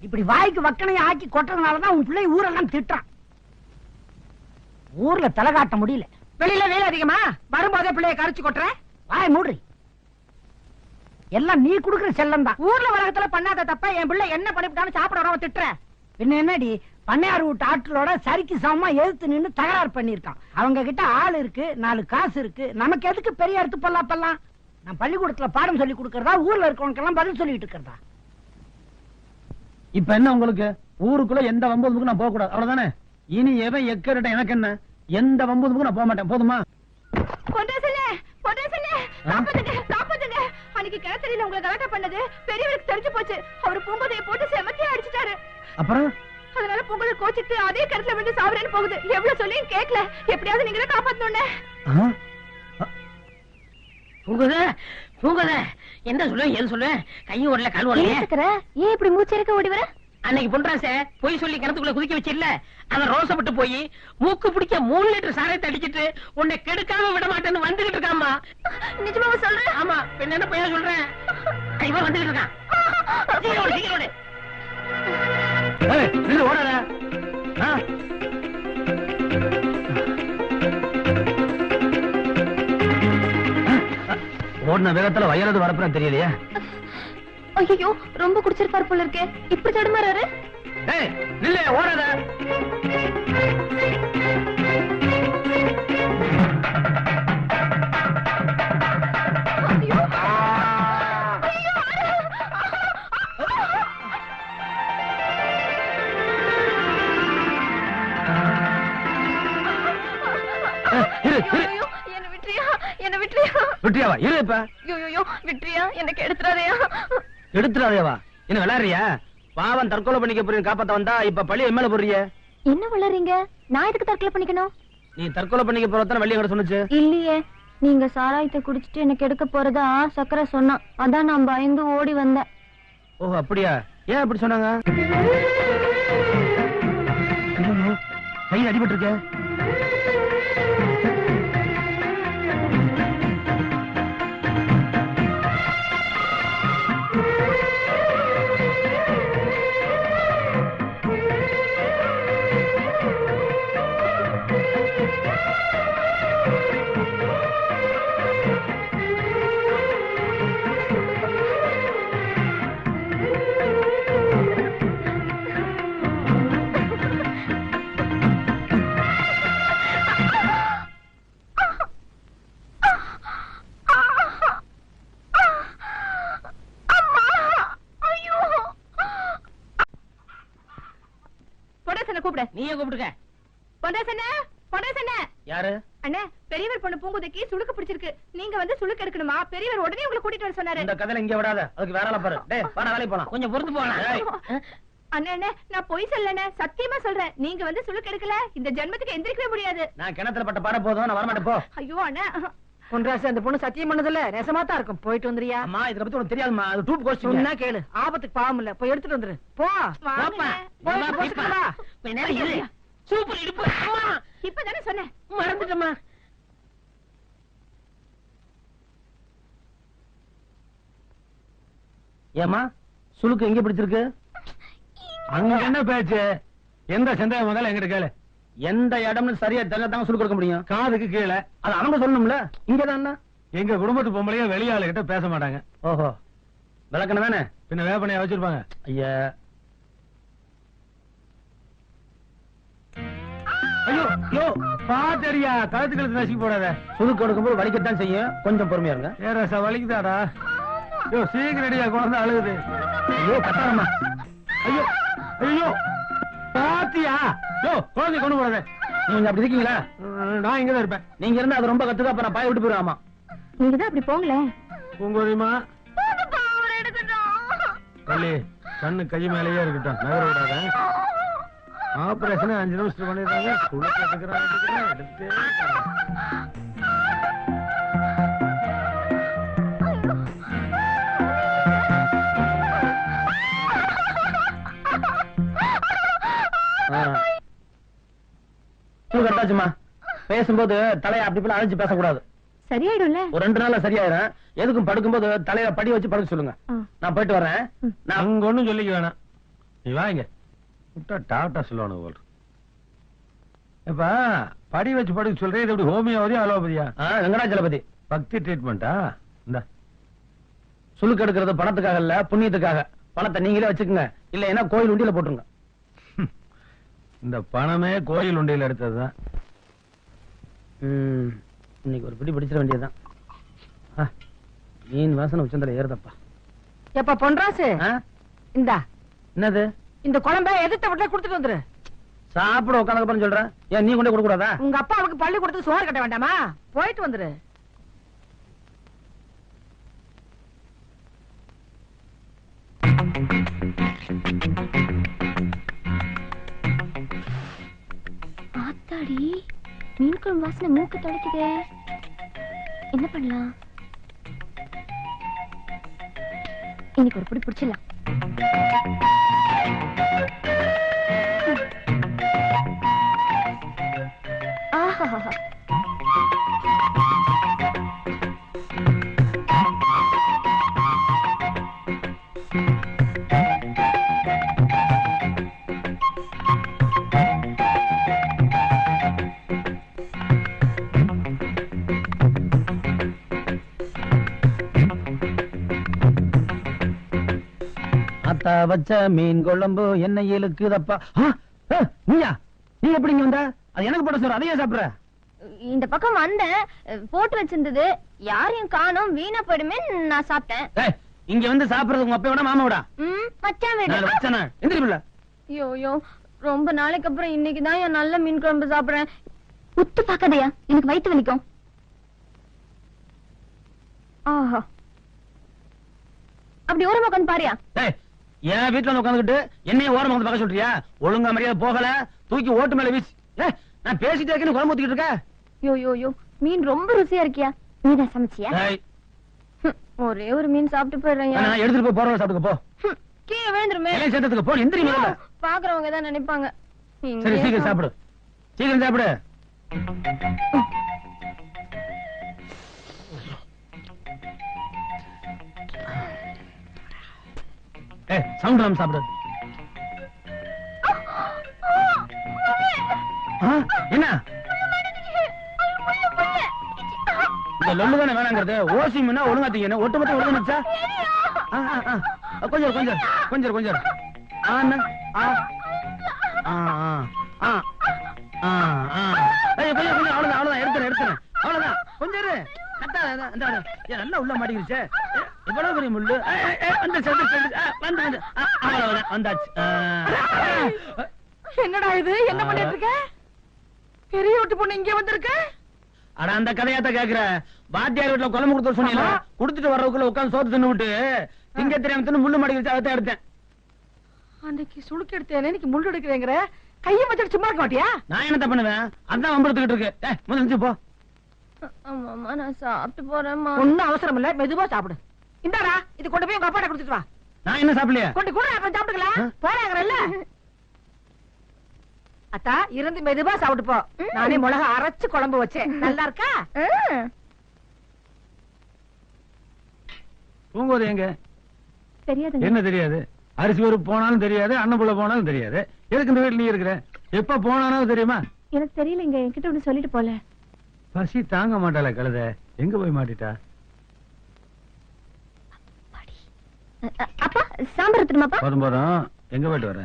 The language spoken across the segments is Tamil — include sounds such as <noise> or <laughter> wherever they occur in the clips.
இப்படி வாய்க்கு வக்கனையை ஆக்கி கொட்டதுனாலதான் உன் பிள்ளை ஊரெல்லாம் திட்டுறான். ஊர்ல தலை காட்ட முடியல. வெளியில வெயில் அதிகமா? வரும்போதே பிள்ளைய கரைச்சு கொட்டுற? வாய் மூடு. எல்லாம் நீ குடுக்கிற செல்லம் தான். ஊர்ல உலகத்துல பண்ணாத தப்ப என் பிள்ளை என்ன பண்ணிவிட்டான்னு சாப்பிட வராம திட்டுற. பின்ன என்னடி? பண்ணையார் வீட்டு ஆட்களோட சரிக்கு சமமா எதிர்த்து நின்னு தகராறு பண்ணிருக்கான் அவங்க கிட்ட ஆள் இருக்கு நாலு காசு இருக்கு. நமக்கு எதுக்கு பெரிய எடுத்து பொல்லாப்பெல்லாம் நான் பள்ளிக்கூடத்துல பாடம் சொல்லி கொடுக்கறதா? ஊர்ல இருக்கவனுக்கெல்லாம் பதில் சொல்லிட்டு இருக்கிறதா? இப்ப என்ன உங்களுக்கு? ஊருக்குள்ள எந்த வம்பதுக்கும் நான் போக கூடாது அவ்வளவுதானே? இனி எவன் எக்கரட்ட எனக்கு என்ன? எந்த வம்பதுக்கும் நான் போக மாட்டேன் போதுமா அன்னைக்கு கிணத்தடியில உங்களை கலாட்டா பண்ணது பெரியவருக்கு தெரிஞ்சு போச்சு. அவர் பூங்கோதையை போட்டு செமத்தியா அடிச்சிட்டாரு. அப்புறம்? அதனால பொங்கலை கோச்சிட்டு அதே கிணத்துல விட்டு சாவரேன்னு போகுது. எவ்வளவு சொல்லியும் கேட்கல எப்படியாவது நீங்க தான் காப்பாத்தணும்னே பூங்குத என்ன சொல்லுவேன் ஏது சொல்லுவேன்? கையும் ஓடல கால் ஓடல. ஏன் இப்படி மூச்சரிக்க ஓடி வர? அன்னைக்கு பொன்றாச பொய் சொல்லி கிணத்துக்குள்ள குதிக்க வச்சில்ல அவன் ரோசப்பட்டு போய் மூக்கு பிடிக்க மூணு லிட்டர் சாரத்தை அடிச்சிட்டு உன்னை கெடுக்காம விட மாட்டேன்னு வந்துகிட்டு இருக்காமா நிஜமா சொல்றேன் ஆமா என்ன பையன் சொல்றேன் இவன் வந்துகிட்டு இருக்கான். <laughs> ஓடாத. ஓடின வேகத்துல வயலது வரப்புறம் தெரியலையே? ஐயோ ரொம்ப குடிச்சிருப்பாரு போல இருக்கே. இப்படி தடுமாறாரு? ஏய் நில்லு ஓடாத. இரு, இரு. விட்டியாவா இரு இப்ப. ஐயோ விட்டுறியா எனக்கு எடுத்துறாதயா எடுத்துடாதேவா என்ன விளையாடுறியா? பாவம் தற்கொலை பண்ணிக்க போறீங்க காப்பாத்த வந்தா இப்ப பழி என் மேல போடுறிய? என்ன வளர்றீங்க? நான் எதுக்கு தற்கொலை பண்ணிக்கணும்? நீ தற்கொலை பண்ணிக்க போறதான வள்ளி எங்கிட்ட சொன்னுச்சு. இல்லையே. நீங்க சாராயத்தை குடிச்சிட்டு எனக்கு எடுக்க போறதா சக்கரை சொன்னான். அதான் நான் பயந்து ஓடி வந்தேன். ஓ அப்படியா? ஏன் அப்படி சொன்னாங்க? கையில் அடிபட்டு இருக்க கூப்பிடு. நீயே கூப்பிட்டுக்க. பொண்டேசனே பொண்டேசனே யாரு? அண்ணே பெரியவர் பொண்ணு பூங்குதைக்கு சுளுக்கு பிடிச்சிருக்கு. நீங்க வந்து சுளுக்கு எடுக்கணுமா? பெரியவர் உடனே உங்களை கூட்டிட்டு வர சொன்னாரு. இந்த கதையில இங்க விடாத. அதுக்கு வேற ஆளை பாரு. டேய் வாடா வேலைக்கு போலாம். கொஞ்சம் பொறுத்து. அண்ணே அண்ணே நான் பொய் சொல்லனே சத்தியமா சொல்றேன். நீங்க வந்து சுளுக்கு எடுக்கல. இந்த ஜென்மத்துக்கு எந்திரிக்கவே முடியாது. நான் கிணத்துல பட்ட பாட போதும். நான் வரமாட்டேன் போ. ஐயோ அண்ணே. பொன்ராசு அந்த பொண்ணு சத்தியம் பண்ணதில்ல. நெசமா தான் இருக்கும். போயிட்டு வந்துறியா அம்மா இத பத்தி உனக்கு தெரியாதுமா அது டூப் கோஸ்ட் சொன்னா கேளு. ஆபத்துக்கு பாவம் இல்ல. போய் எடுத்துட்டு வந்துரு. போ. வாப்பா. போய். வா. கொஞ்ச நேரம் இரு. சூப்பர் இடுப்பு. அம்மா. இப்பதானே சொன்னேன். மறந்துட்டம்மா. ஏமா சுளுக்கு எங்க பிடிச்சிருக்கு? அங்க என்ன பேச்சு? எந்த சந்தேகம் முதல்ல எங்கிட்ட கேளு. எந்த இடம்னு சரியா தெரிஞ்சாதான் சுளுக்கு கொடுக்க முடியும். காதுக்கு கீழே. அது அவங்க சொல்லணும்ல. இங்கதான் எங்க குடும்பத்து பொம்பளைய வெளியாளு கிட்ட பேச மாட்டாங்க. ஓஹோ. விளக்கணும் தானே? பின்ன வேப்பனையா வச்சிருப்பாங்க. ஐயா. ஐயோ யோ பாத்தடியா. கழுத்து கழுத்து நசுக்கி போடாத. சுளுக்கு கொடுக்கும்போது வலிக்கத்தான் செய்யும். கொஞ்சம் பொறுமையா இருங்க. ஏறா வலிக்குதாடா. யோ சீக்கிரடியா குழந்தை அழுகுது. ஐயோ கட்டாரம்மா ஐயோ ஐயோ பாத்தியா. குழந்தை கொண்டு போடாத. நீங்க அப்படி இருக்கீங்களா? நான் இங்கதான் இருப்பேன். நீங்க இருந்தா அது ரொம்ப கத்துக்க அப்ப நான் பாய விட்டு போயிருவாமா நீங்க தான் அப்படி போங்களேன் பூங்கோதிமா. பள்ளி கண்ணு கை மேலேயே இருக்கட்டும். நகர விடாத. ஆபரேஷன் அஞ்சு நிமிஷம் பண்ணிருக்காங்க கட்டாச்சுமா பேசும்போது தலையை அப்படி இப்படி அழைச்சு பேசக்கூடாது. சரியாயிடும்ல? ஒரு ரெண்டு நாள்ல சரியாயிரும். எதுக்கும் படுக்கும்போது தலையில படி வச்சு படுக்க சொல்லுங்க. நான் போயிட்டு வரேன். நான் அங்க ஒண்ணும் சொல்லிக்க வேணாம். நீ வாங்க. விட்டா டாட்டா சொல்லுவானு போல் இப்ப படி வச்சு படுக்க சொல்றேன் இது எப்படி ஹோமியோபதியா அலோபதியா? வெங்கடாச்சலபதி பக்தி ட்ரீட்மெண்டா இந்த. சுழுக்கு எடுக்கிறது பணத்துக்காக இல்ல புண்ணியத்துக்காக. பணத்தை நீங்களே வச்சுக்கோங்க. இல்லைன்னா கோயில் உண்டியில போட்டுருங்க. இந்த பணமே கோயில் உண்டியில் எடுத்ததுதான். இன்னைக்கு ஒரு பிடி பிடிச்சிட வேண்டியதுதான். ஆ, மீன் வாசனை உச்சந்தல ஏறுதப்பா. எப்ப பொன்ராசு? ஆ? இந்தா. என்னது? இந்த குழம்ப எதிர்த்த வீட்டுல கொடுத்துட்டு வந்துரு. சாப்பிட உட்காந்து சொல்றேன் ஏன் நீ கொண்டு கொடுக்க கூடாதா உங்க அப்பாவுக்கு பள்ளி கொடுத்து சோறு கட்ட வேண்டாமா? போயிட்டு வந்துரு. ஆத்தாடி. மீன் குழம்பு வாசனை மூக்கு தொலைக்குதே. என்ன பண்ணலாம்? இன்னைக்கு ஒரு பிடி பிடிச்சிடலாம். ஆஹா. வச்ச மீன் குழம்பு என்ன இழுக்குதப்பா நீயா? நீ எப்படி இங்க வந்த? அது எனக்கு போட சொல்ற அதையே சாப்பிடுற. இந்த பக்கம் வந்தேன். போட்டு வச்சிருந்தது. யாரையும் காணோம். வீணா போயிடுமே நான் சாப்பிட்டேன். இங்க வந்து சாப்பிடுறது உங்க அப்பா விட. மாமா விட. மச்சான் ஐயோ ஐயோ ரொம்ப நாளைக்கு அப்புறம் இன்னைக்கு தான் என் நல்ல மீன் குழம்பு சாப்பிடுறேன். உத்து பார்க்காதயா எனக்கு வயித்து வலிக்கும். ஆஹா. அப்படி ஓரமா உட்காந்து பாரியா. என் வீட்டுல உட்காந்துக்கிட்டு என்னைய ஓரமா வந்து பார்க்க சொல்றியா? ஒழுங்கா மரியாதை போகல. தூக்கி ஓட்டு மேல வீசி. நான் பேசிட்டே இருக்கேன்னு குழம்பு ஊத்திக்கிட்டு இருக்க? யோ மீன் ரொம்ப ருசியா இருக்கியா? நீதான் சமைச்சியா? ஏய், ஹம், ஒரே ஒரு மீன் சாப்பிட்டு போயிடுறேன் நான் எடுத்துட்டு போய் போறவங்க சாப்பிட்டுக்க போ. கீழே விழுந்துருமே. எல்லாம் சேர்த்ததுக்கு போ எந்திரி முதல்ல. பாக்குறவங்க தான் நினைப்பாங்க. சரி சீக்கிரம் சாப்பிடு. சீக்கிரம் சாப்பிடு. சவுண்ட் இல்லாம சாப்பிடு. என்ன? இந்த லொல்லு தானே வேணாங்கிறது? ஓசி முன்னா ஒழுங்காத்தீங்க. தீங்க ஒட்டு மட்டும் ஒழுங்கு நிச்சா கொஞ்சம் கொஞ்சம் கொஞ்சம் கொஞ்சம் கொஞ்சம் கொஞ்சம் அவ்வளவுதான் அவ்வளவுதான். எடுத்துறேன் எடுத்துறேன் அவ்வளவுதான். கொஞ்சம் நல்லா உள்ள மாட்டிக்கிடுச்சே இவ்வளவு பெரிய முள்ளு? வந்து அவ்வளவுதான் வந்தாச்சு. என்னடா இது? என்ன பண்ணிட்டு இருக்க? பெரிய வீட்டு பொண்ணு இங்க வந்திருக்க? அட அந்த கதையாத்த கேக்குற. வாத்தியார் வீட்டுல குழம்பு கொடுத்து சொன்னீங்க ஆமா. கொடுத்துட்டு வர்றதுக்குள்ள உட்காந்து சோத்து தின்னு விட்டு திங்க தெரியாம தின்னு முள்ளு மாட்டிக்கிடுச்சு அதை எடுத்தேன் அன்னைக்கு சுளுக்கு எடுத்தேன். இன்னைக்கு முள்ளு எடுக்கிறேங்கிற? கையை வச்சுட்டு சும்மா இருக்க மாட்டியா? நான் என்னத்த பண்ணுவேன்? அதான் வம்பெடுத்துக்கிட்டு இருக்கு. எந்திரிச்சு போ. ஆமாமா நான் சாப்பிட்டு போறேம்மா. ஒண்ணும் அவசரம் இல்ல. மெதுவா சாப்பிடு. இந்தாடா இது கொண்டு போய் உங்க அப்பாட்ட கொடுத்துட்டு வா. நான் என்ன சாப்பிடலையா? கொண்டு கூட அப்புறம் சாப்பிட்டுக்கலாம்? போறாங்கல்ல? அத்தா இருந்து மெதுவா சாப்பிட்டு போ. நானே மிளகா அரைச்சு குழம்பு வச்சேன். நல்லா இருக்கா? தூங்குவது எங்க? தெரியாதுங்க. என்ன தெரியாது? அரிசி ஒரு போனாலும் தெரியாது அன்னப்புள்ள போனாலும் தெரியாது. எதுக்கு இந்த வீட்டுல நீ இருக்கிற? எப்ப போனாலும் தெரியுமா? எனக்கு தெரியலங்க. என்கிட்ட ஒண்ணு சொல்லிட்டு போல. பசி தாங்க மாட்டாளே கழுத. எங்க போய் மாட்டிட்டா? அப்பா சாம்பார் எடுத்துருமாப்பா போதும் போதும். எங்க போயிட்டு வர?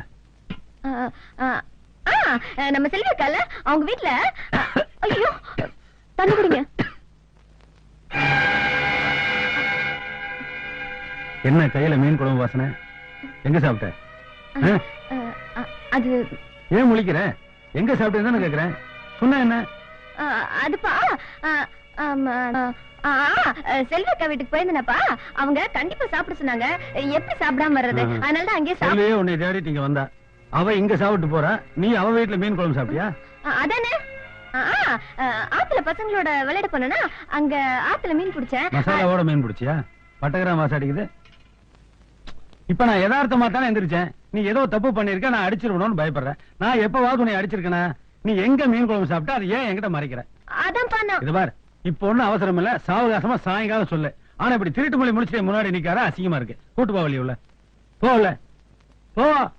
நம்ம செல்வி இருக்கால அவங்க வீட்ல ஐயோ தண்ணி குடிங்க. என்ன கையில மீன் குழம்பு வாசனை? எங்க சாப்பிட்ட? அது ஏன் முழிக்கிற? எங்க சாப்பிட்டேன்னு கேக்குறேன். சொன்ன என்ன? அதுப்பா ஆ, ஆமா, ஆ, ஆ, செல்வி அக்கா வீட்டுக்கு போயிருந்தேனப்பா. அவங்க கண்டிப்பா சாப்பிட சொன்னாங்க. எப்படி சாப்பிடாம வர்றது. அதனால தான் அங்கேயே சாப்பிட சொல்லியே உன்னை தேடிட்டு இங்க வந்தா. அவ இங்க சாப்பிட்டு போறா. நீ அவ வீட்டுல மீன் குழம்பு சாப்பிட்டியா? அதானே? ஆத்துல பசங்களோட விளையாட போனா அங்க ஆத்துல மீன் பிடிச்சேன். மசாலாவோட மீன் பிடிச்சியா? பட்டகிராம் வாசம் அடிக்குது. இப்ப நான் யதார்த்தமா தானே எந்திரிச்சேன். நீ ஏதோ தப்பு பண்ணிருக்க நான் அடிச்சிருவணும்னு பயப்படுறேன். நான் எப்பவாவது உன்னை அடிச்சிருக்கேனா? நீ எங்க மீன் குழம்பு சாப்பிட்டா அது ஏன் என்கிட்ட மறைக்கிற? இது பார். இப்போ ஒன்றும் அவசரம் இல்ல. சாவகாசமா சாயங்காலம் சொல்லு. ஆனா இப்படி திருட்டு மொழி முடிச்சுட்டு முன்னாடி நிக்காரா அசிங்கமா இருக்கு. கூட்டு போவலி உள்ள. போகல போ.